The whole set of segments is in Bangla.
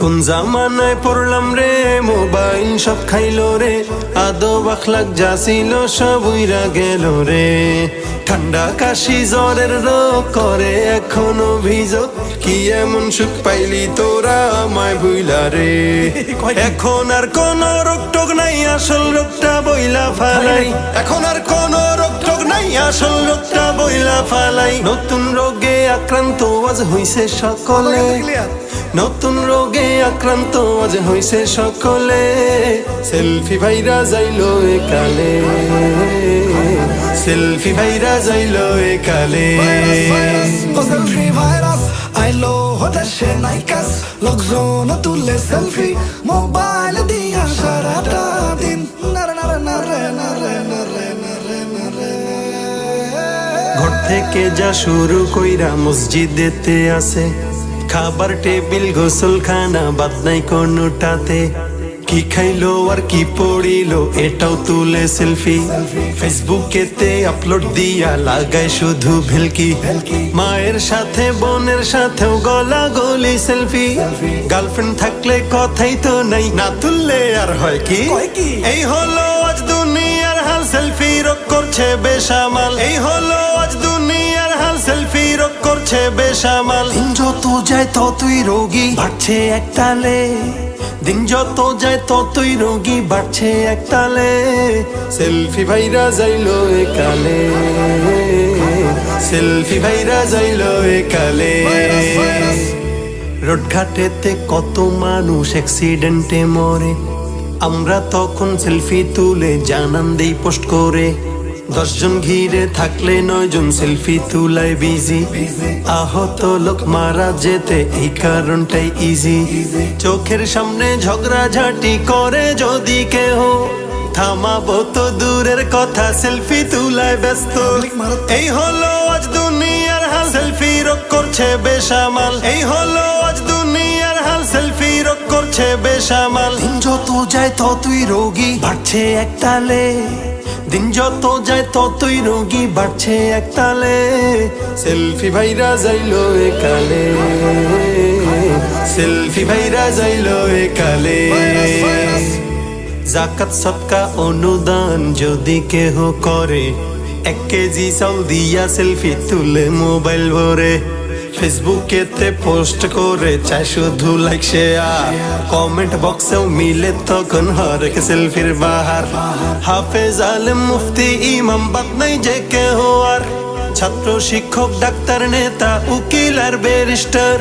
কোন জামানায় পড়লাম রে মোবাইল সব খাইলো রে আদো বাখলাক যা ছিল সব উইরা গেল রে। ঠান্ডা কাশি জ্বরের রোগ করে এখন অভিযোগ কি এমন সুখ পাইলি তোরা আমায় বুইলা রে। এখন আর কোন রোগ টোক নাই আসল রোগটা বইলা ফালাই। এখন আর কোন রোগ টোক নাই আসল রোগটা বইলা ফালাই। নতুন রোগে আক্রান্ত আজ হইছে সকলে। নতুন রোগে আক্রান্ত আজ হইছে সকলে। সেলফি ভাইরা যাইলো একালে। সেলফি ভাইরা যাইলো একালে। সেলফি ভাইরাস আইলো দেশে নাইকাস। লোকজন তুলে সেলফি মোবাইল দিয়া সারাটা দিন। নারে নারে নারে নারে নারে নারে নারে। ঘর থেকে যা শুরু কইরা মসজিদেতে আছে। খাবার টেবিল গোসল খানা বাদ নাই কোনোটাতে। কি খাইলো আর কি পড়িলো এটাও তুলে সেলফি। ফেসবুকেতে আপলোড দিয়া লাগায় শুধু ভেলকি। মায়ের সাথে বোনের সাথেও গলা গলি সেলফি। গার্লফ্রেন্ড থাকলে কথাই তো নাই না তুললে আর হয় কি? এই হলো আজ দুনিয়ার হাল সেলফি রোগ করছে বেসামাল। এই হলো রোগ বেসামাল। দিন যত যায় ততই রোগী বাড়ছে একতালে। দিন যত যায় ততই রোগী বাড়ছে একতালে। সেলফি ভাইরা যাইলো একালে। সেলফি ভাইরা যাইলো একালে। রোড ঘাটেতে কত মানুষ অ্যাক্সিডেন্টে মরে। আমরা তখন সেলফি তুলে জানান দেই পোস্ট করে। দশজন ঘিরে থাকলে নয়জন সেলফি তুলায় বিজি। আহত লোক মারা যেতে এই কারণটাই ইজি চোখের সামনে ঝগড়াঝাটি করে যদি কেহ, থামাবো তো দূরের কথা, সেলফি তুলায় ব্যস্ত। এই হলো আজ দুনিয়ার হাল, সেলফি রোগ করছে বেসামাল। এই হলো আজ দুনিয়ার হাল, সেলফি রোগ করছে বেসামাল। যত যায় ততই রোগী বাড়ছে একতালে দিন যত যায় ততই রোগী বাড়ছে একতালে। সেলফি ভাইরা যাইলো একালে। সেলফি ভাইরা যাইলো একালে। জাকাত সৎকা অনুদান যদি কেহ করে, এক কেজি চাল দিয়া সেলফি তুলে মোবাইল ভরে। ফেসবুকেতে পোস্ট করে চাই শুধু লাইক শেয়ার কমেন্ট বক্সেও মিলে তখন হরেক সেলফির বাহার। হাফেজ আলম, মুফতি, ইমাম বাদ যে কেহ আর। ছাত্র, শিক্ষক, ডাক্তার, নেতা, উকিল আর ব্যারিস্টার।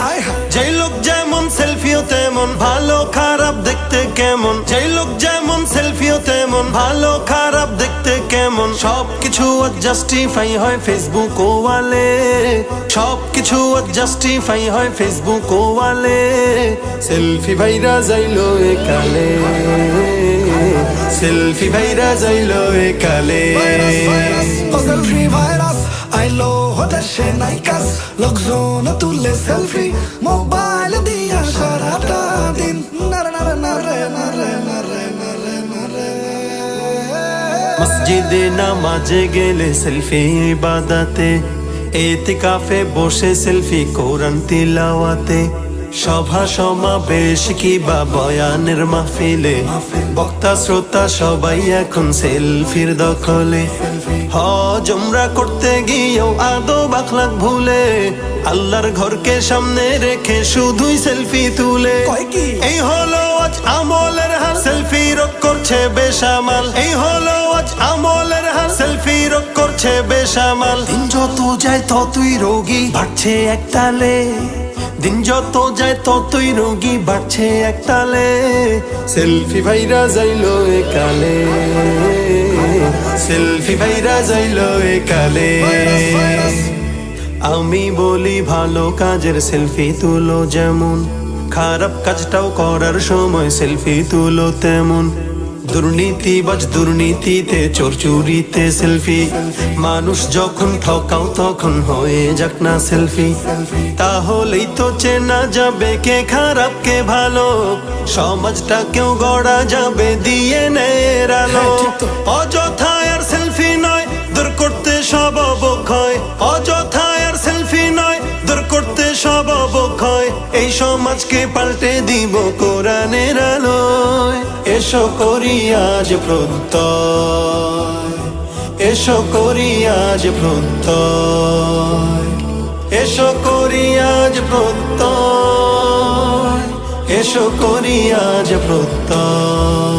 যেই লোক যেমন সেলফিও তেমন, ভালো খারাপ দেখতে কেমন। যেই লোক যেমন সেলফিও তেমন, ভালো, খারাপ, দেখতে কেমন? সব কিছু জাস্টিফাই হয় ফেসবুক ওয়ালে। সব কিছু জাস্টিফাই হয় ফেসবুক ওয়ালে। সেলফি ভাইরা যাইলো একালে। সেলফি ভাইরা যাইলো একালে। সেলফি ভাইরাস আইলো লোকজন তুলে সেলফি মোবাইল দিয়া সারাটা দিন। নারে নারে নারে নারে। মসজিদে নামাজে গেলে সেলফি ইবাদাতে এতেকাফে বসে সেলফি কোরআন তিলাওয়াতে। সভা সমাবেশ কিবা বয়ানের মাহফিলে? বক্তা শ্রোতা সবাই এখন সেলফির দখলে। হজমরা করতে গিয়েও আদো বাখলাক ভুলে। আল্লাহর ঘরকে সামনে রেখে শুধুই সেলফি তুলে। কয় কি? এই হলো করছে বেসামাল। এই হলো আজ আমলের হাল। সেলফি রোগ করছে বেসামাল। দিন যত যায় ততই রোগী বাড়ছে একতালে। দিন যত যায় ততই রোগী বাড়ছে একতালে। সেলফি ভাইরা যাইলো একালে। সেলফি ভাইরা যাইলো একালে। আমি বলি ভালো কাজের সেলফি তুলো যেমন। খারাপ কাজটাও করার সময় সেলফি তুলো তেমন। দুর্নীতি বাজ দুর্নীতিতে চোর চুরিতে সেলফি। মানুষ যখন ঠকাও তখন হয়ে যাক না সেলফি। তাহলেই তো চেনা যাবে কে খারাপ কে ভালো। সমাজটা কেউ গড়া যাবে দিয়ে নের আলো। হ্যাঁ। অযথা আর সেলফি নয় দূর করতে সব অবক্ষয়। অযথা আর সেলফি নয় দূর করতে সব অবক্ষয়। এই সমাজকে পাল্টে দিব কোরআনের আলোয় এসো করি আজ প্রত্যয়। এসো করি আজ প্রত্যয়। এসো করি আজ প্রত্যয়। এসো করি আজ প্রত্যয়।